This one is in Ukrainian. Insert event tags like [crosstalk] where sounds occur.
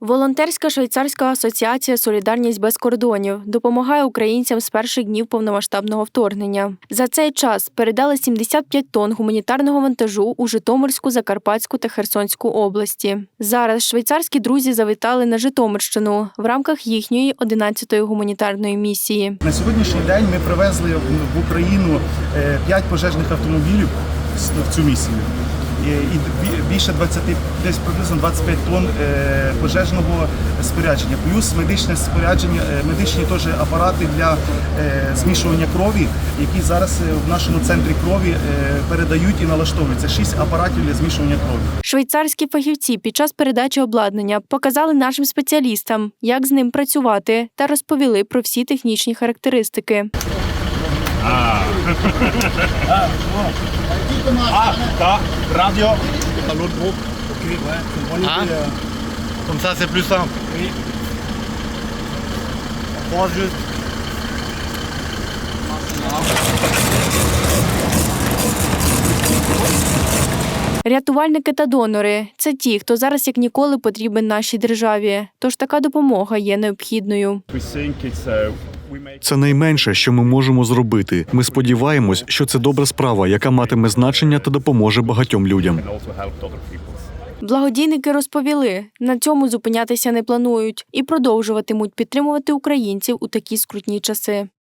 Волонтерська швейцарська асоціація Солідарність без кордонів допомагає українцям з перших днів повномасштабного вторгнення. За цей час передали 75 тонн гуманітарного вантажу у Житомирську, Закарпатську та Херсонську області. Зараз швейцарські друзі завітали на Житомирщину в рамках їхньої 11-ї гуманітарної місії. На сьогоднішній день ми привезли в Україну 5 пожежних автомобілів в цю місію. І і більше 20, десь приблизно 25 тонн е, пожежного спорядження, плюс медичне спорядження, е, медичні теж апарати для е, змішування крові, які зараз е, в нашому центрі крові е, передають і налаштовуються. Шість апаратів для змішування крові. Швейцарські фахівці під час передачі обладнання показали нашим спеціалістам, як з ним працювати, та розповіли про всі технічні характеристики. [laughs] Ah, da, radio. L'autre groupe. Ok, ouais, c'est une bonne Ah. idée. euh. Comme ça, c'est plus simple. Oui. On croise juste. Рятувальники та донори це ті, хто зараз як ніколи потрібен нашій державі. Тож така допомога є необхідною. We think it's uh, we make Це найменше, що ми можемо зробити. Ми сподіваємось, що це добра справа, яка матиме значення та допоможе багатьом людям. Благодійники розповіли, на цьому зупинятися не планують і продовжуватимуть підтримувати українців у такі скрутні часи.